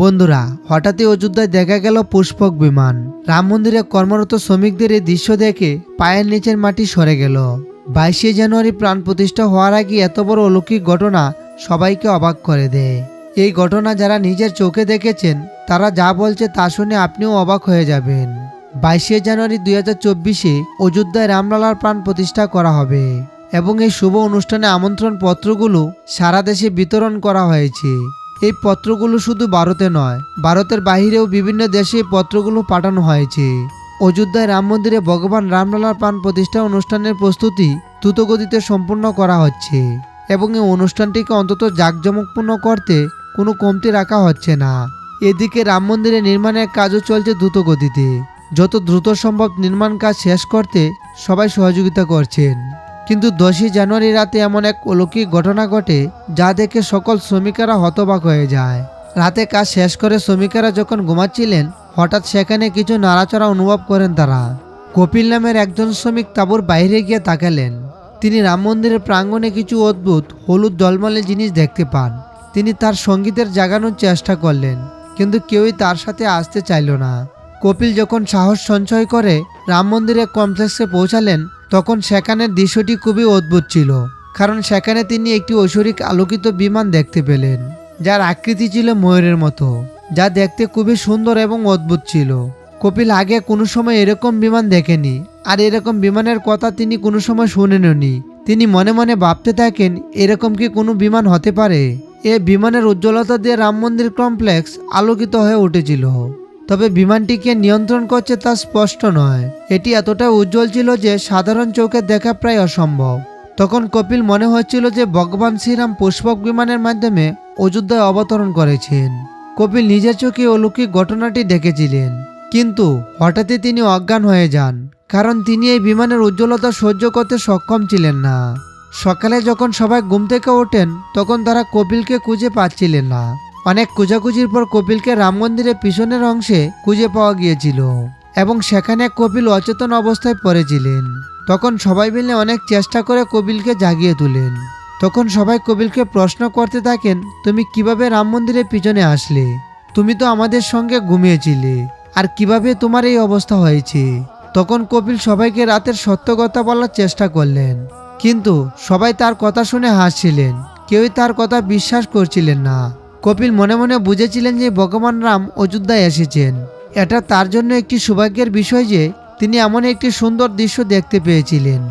বন্ধুরা, হঠাৎই অযোধ্যায় দেখা গেল পুষ্পক বিমান। রাম মন্দিরে কর্মরত শ্রমিকদের এই দৃশ্য দেখে পায়ের নিচের মাটি সরে গেল। বাইশে জানুয়ারি প্রাণ প্রতিষ্ঠা হওয়ার আগে এত বড় অলৌকিক ঘটনা সবাইকে অবাক করে দেয়। এই ঘটনা যারা নিজের চোখে দেখেছেন, তারা যা বলছে তা শুনে আপনিও অবাক হয়ে যাবেন। বাইশে জানুয়ারি দুই হাজার চব্বিশে অযোধ্যায় রামলালার প্রাণ প্রতিষ্ঠা করা হবে এবং এই শুভ অনুষ্ঠানে আমন্ত্রণ পত্রগুলো সারা দেশে বিতরণ করা হয়েছে। এই পত্রগুলো শুধু ভারতে নয়, ভারতের বাহিরেও বিভিন্ন দেশে পত্রগুলো পাঠানো হয়েছে। অযোধ্যায় রাম মন্দিরে ভগবান রামলালার প্রাণ প্রতিষ্ঠা অনুষ্ঠানের প্রস্তুতি দ্রুতগতিতে সম্পূর্ণ করা হচ্ছে এবং এই অনুষ্ঠানটিকে অন্তত জাঁকজমকপূর্ণ করতে কোনো কমতি রাখা হচ্ছে না। এদিকে রাম মন্দিরে নির্মাণের কাজও চলছে দ্রুতগতিতে। যত দ্রুত সম্ভব নির্মাণ কাজ শেষ করতে সবাই সহযোগিতা করছেন। কিন্তু দশই জানুয়ারি রাতে এমন এক অলৌকিক ঘটনা ঘটে যা দেখে সকল শ্রমিকেরা হতবাক হয়ে যায়। রাতে কাজ শেষ করে শ্রমিকেরা যখন ঘুমাচ্ছিলেন, হঠাৎ সেখানে কিছু নাড়াচড়া অনুভব করেন তারা। কপিল নামের একজন শ্রমিক তাঁবুর বাইরে গিয়ে তাকালেন। তিনি রাম মন্দিরের প্রাঙ্গণে কিছু অদ্ভুত, হলুদ জলমলে জিনিস দেখতে পান। তিনি তার সঙ্গীদের জাগানোর চেষ্টা করলেন, কিন্তু কেউই তার সাথে আসতে চাইল না। কপিল যখন সাহস সঞ্চয় করে রাম মন্দিরের কমপ্লেক্সে পৌঁছালেন তখন সেখানের দৃশ্যটি খুবই অদ্ভুত ছিল, কারণ সেখানে তিনি একটি ঐশ্বরিক আলোকিত বিমান দেখতে পেলেন, যার আকৃতি ছিল ময়ূরের মতো, যা দেখতে খুবই সুন্দর এবং অদ্ভুত ছিল। কপিল আগে কোনো সময় এরকম বিমান দেখেনি, আর এরকম বিমানের কথা তিনি কোনো সময় শুনেননি। তিনি মনে মনে ভাবতে থাকেন, এরকম কি কোনো বিমান হতে পারে? এ বিমানের উজ্জ্বলতা দিয়ে রাম মন্দির কমপ্লেক্স আলোকিত হয়ে উঠেছিল। তবে বিমানটিকে নিয়ন্ত্রণ করছে তা স্পষ্ট নয়। এটি এতটা উজ্জ্বল ছিল যে সাধারণ চোখে দেখা প্রায় অসম্ভব। তখন কপিল মনে হচ্ছিল যে ভগবান শ্রীরাম পুষ্পক বিমানের মাধ্যমে অযোধ্যায় অবতরণ করেছেন। কপিল নিজের চোখে অলৌকিক ঘটনাটি দেখেছিলেন। কিন্তু হঠাৎই তিনি অজ্ঞান হয়ে যান, কারণ তিনি এই বিমানের উজ্জ্বলতা সহ্য করতে সক্ষম ছিলেন না। সকালে যখন সবাই ঘুম থেকে ওঠেন, তখন তারা কপিলকে খুঁজে পাচ্ছিলেন না। অনেক খোঁজাখুঁজির পর কপিলকে রাম মন্দিরের পিছনের অংশে খুঁজে পাওয়া গিয়েছিল এবং সেখানে কপিল অচেতন অবস্থায় পড়েছিলেন। তখন সবাই মিলে অনেক চেষ্টা করে কপিলকে জাগিয়ে তুলেন। তখন সবাই কপিলকে প্রশ্ন করতে থাকেন, তুমি কীভাবে রাম মন্দিরের পিছনে আসলে? তুমি তো আমাদের সঙ্গে ঘুমিয়েছিলে। আর কীভাবে তোমার এই অবস্থা হয়েছে? তখন কপিল সবাইকে রাতের সত্য কথা বলার চেষ্টা করলেন। কিন্তু সবাই তার কথা শুনে হাসছিলেন। কেউই তার কথা বিশ্বাস করছিলেন না। কপিল মনে মনে বুঝেছিলেন যে ভগবান রাম অযোধ্যায় এসেছেন। এটা তার জন্য একটি সৌভাগ্যের বিষয় যে তিনি এমন একটি সুন্দর দৃশ্য দেখতে পেয়েছিলেন।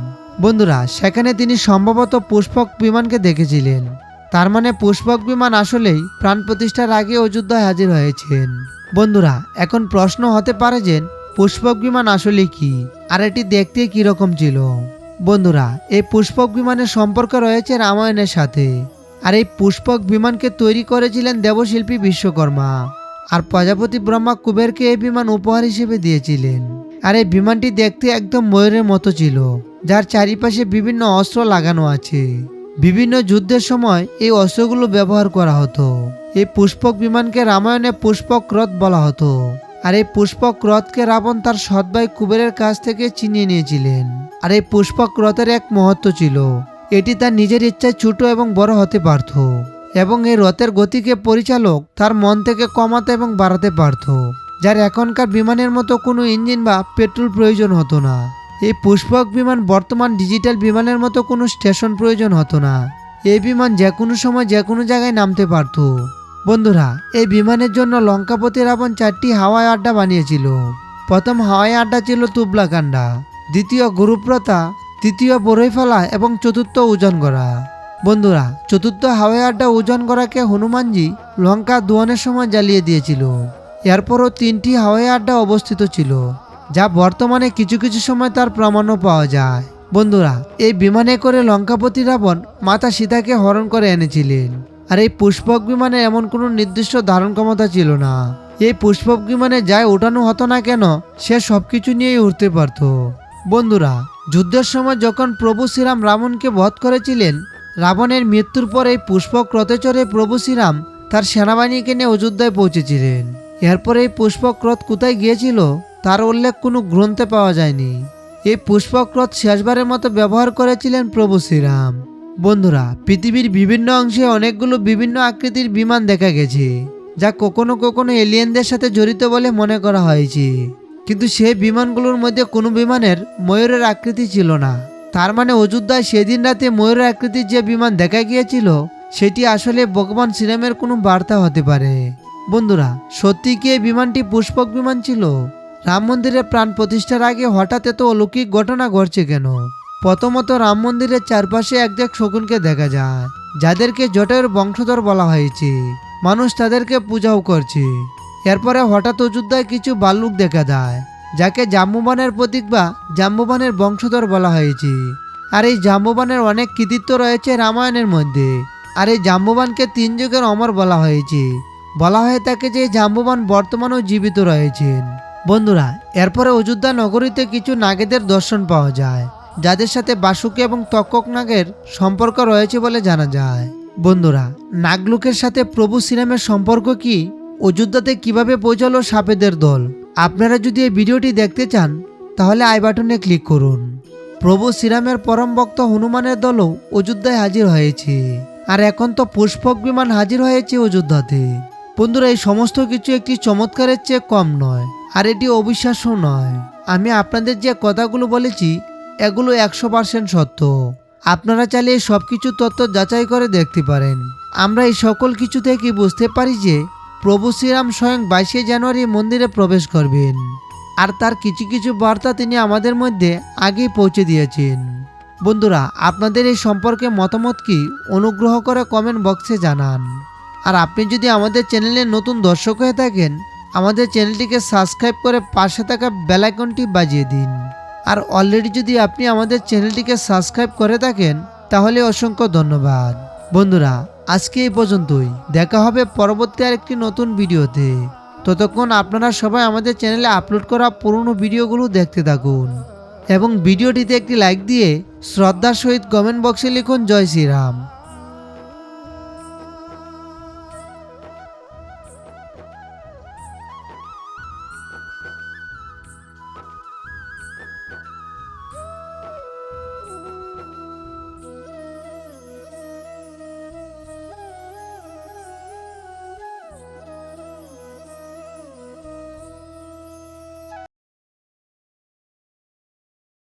বন্ধুরা, সেখানে তিনি সম্ভবত পুষ্পক বিমানকে দেখেছিলেন। তার মানে পুষ্পক বিমান আসলেই প্রাণ প্রতিষ্ঠার আগে অযোধ্যায় হাজির হয়েছেন। বন্ধুরা, এখন প্রশ্ন হতে পারে যে পুষ্পক বিমান আসলে কি? আর এটি দেখতে কীরকম ছিল? বন্ধুরা, এই পুষ্পক বিমানের সম্পর্ক রয়েছে রামায়ণের সাথে। আর এই পুষ্পক বিমানকে তৈরি করেছিলেন দেবশিল্পী বিশ্বকর্মা। আর প্রজাপতি ব্রহ্মা কুবেরকে এই বিমান উপহার হিসেবে দিয়েছিলেন। আর এই বিমানটি দেখতে একদম ময়ূরের মতো ছিল, যার চারিপাশে বিভিন্ন অস্ত্র লাগানো আছে। বিভিন্ন যুদ্ধের সময় এই অস্ত্রগুলো ব্যবহার করা হতো। এই পুষ্পক বিমানকে রামায়ণে পুষ্পক রথ বলা হতো। আর এই পুষ্পক রথকে রাবণ তার সৎ ভাই কুবেরের কাছ থেকে চিনিয়ে নিয়েছিলেন। আর এই পুষ্পক রথের এক মহত্ব ছিল এটি তার নিজের ইচ্ছায় ছোট এবং বড় হতে পারত এবং এই রথের গতিকে পরিচালক তার মন থেকে কমাতে এবং বাড়াতে পারত যার এখনকার বিমানের মতো কোনো ইঞ্জিন বা পেট্রোল প্রয়োজন হতো না। এই পুষ্পক বিমান বর্তমান ডিজিটাল বিমানের মতো কোনো স্টেশন প্রয়োজন হতো না। এই বিমান যে কোনো সময় যে কোনো জায়গায় নামতে পারত। বন্ধুরা, এই বিমানের জন্য লঙ্কাপতি রাবণ চারটি হাওয়াই আড্ডা বানিয়েছিল। প্রথম হাওয়াই আড্ডা ছিল তুবলাকান্ডা দ্বিতীয় গুরুপ্রতা তৃতীয় বরৈফালা এবং চতুর্থ ওজন করা। বন্ধুরা, চতুর্থ হাওয়াই আড্ডা ওজন করাকে হনুমানজি লঙ্কা দোয়ানের সময় জ্বালিয়ে দিয়েছিল। এরপরও তিনটি হাওয়াই আড্ডা অবস্থিত ছিল, যা বর্তমানে কিছু কিছু সময় তার প্রমাণও পাওয়া যায়। বন্ধুরা, এই বিমানে করে লঙ্কাপতি রাবণ মাতা সীতাকে হরণ করে এনেছিলেন। আর এই পুষ্পক বিমানে এমন কোনো নির্দিষ্ট ধারণ ক্ষমতা ছিল না। এই পুষ্পক বিমানে যাই ওঠানো হতো না কেন, সে সবকিছু নিয়েই উঠতে পারত। বন্ধুরা, যুদ্ধের সময় যখন প্রভু শ্রীরাম রাবণকে বধ করেছিলেন, রাবণের মৃত্যুর পর পুষ্পক রথে চড়ে প্রভু শ্রীরাম তার সেনাবাহিনীকে নিয়ে অযোধ্যায় পৌঁছেছিলেন। এরপর এই পুষ্পক রথ কোথায় গিয়েছিল, তার উল্লেখ কোনো গ্রন্থে পাওয়া যায়নি। এই পুষ্পক রথ শেষবারের মতো ব্যবহার করেছিলেন প্রভু শ্রীরাম। বন্ধুরা, পৃথিবীর বিভিন্ন অংশে অনেকগুলো বিভিন্ন আকৃতির বিমান দেখা গেছে, যা কখনো কখনো এলিয়েনদের সাথে জড়িত বলে মনে করা হয়েছে। কিন্তু সেই বিমানগুলোর মধ্যে কোনো বিমানের ময়ূরের আকৃতি ছিল না। তার মানে অযোধ্যায় সেদিন রাতে ময়ূরের আকৃতির যে বিমান দেখা গিয়েছিল, সেটি আসলে ভগবান শ্রীরামের কোনো বার্তা হতে পারে। বন্ধুরা, সত্যি কি এই বিমানটি পুষ্পক বিমান ছিল? রাম মন্দিরে প্রাণ প্রতিষ্ঠার আগে হঠাৎ এত অলৌকিক ঘটনা ঘটছে কেন? প্রথমত রাম মন্দিরের চারপাশে একজাক শকুনকে দেখা যায়, যাদেরকে জটের বংশধর বলা হয়েছে। মানুষ তাদেরকে পূজাও করছে। এরপরে হঠাৎ অযোধ্যায় কিছু বাল্লুক দেখা যায় যাকে জাম্বুবানের প্রতীক বা জাম্বুবানের বংশধর বলা হয়েছে। আর এই জাম্বুবানের অনেক কৃতিত্ব রয়েছে রামায়ণের মধ্যে। আর এই জাম্বুবানকে তিন যুগের অমর বলা হয়েছে। বলা হয়ে থাকে যে জাম্বুবান বর্তমানেও জীবিত রয়েছেন। বন্ধুরা, এরপরে অযোধ্যা নগরীতে কিছু নাগেদের দর্শন পাওয়া যায়, যাদের সাথে বাসুকি এবং তকক নাগের সম্পর্ক রয়েছে বলে জানা যায়। বন্ধুরা, নাগলুকের সাথে প্রভু শ্রীরামের সম্পর্ক কি? অযোধ্যাতে কীভাবে পৌঁছালো সাপেদের দল? আপনারা যদি এই ভিডিওটি দেখতে চান, তাহলে আই বাটনে ক্লিক করুন। প্রভু শ্রীরামের পরম ভক্ত হনুমানের দলও অযোধ্যায় হাজির হয়েছে। আর এখন তো পুষ্পক বিমান হাজির হয়েছে অযোধ্যাতে বন্ধুরা, এই সমস্ত কিছু একটি চমৎকারের চেয়ে কম নয়, আর এটি অবিশ্বাস্য নয়। আমি আপনাদের যে কথাগুলো বলেছি, এগুলো একশো পার্সেন্ট সত্য। আপনারা চাইলে সব কিছু তথ্য যাচাই করে দেখতে পারেন। আমরা এই সকল কিছু থেকে বুঝতে পারি যে প্রভু শ্রীরাম স্বয়ং বাইশে জানুয়ারি মন্দিরে প্রবেশ করবেন। আর তার কিছু কিছু বার্তা তিনি আমাদের মধ্যে আগেই পৌঁছে দিয়েছেন। বন্ধুরা, আপনাদের এই সম্পর্কে মতামত কি অনুগ্রহ করে কমেন্ট বক্সে জানান। আর আপনি যদি আমাদের চ্যানেলে নতুন দর্শক হয়ে থাকেন, আমাদের চ্যানেলটিকে সাবস্ক্রাইব করে পাশে থাকা বেল আইকনটি বাজিয়ে দিন। আর অলরেডি যদি আপনি আমাদের চ্যানেলটিকে সাবস্ক্রাইব করে থাকেন, তাহলে অসংখ্য ধন্যবাদ। বন্ধুরা আজকে এই পর্যন্তই। দেখা হবে পরবর্তী আরেকটি নতুন ভিডিওতে। ততক্ষণ আপনারা সবাই আমাদের চ্যানেলে আপলোড করা পুরনো ভিডিওগুলো দেখতে থাকুন। এবং ভিডিওটিতে একটি লাইক দিয়ে শ্রদ্ধার সহিত কমেন্ট বক্সে লিখুন, জয় শ্রীরাম।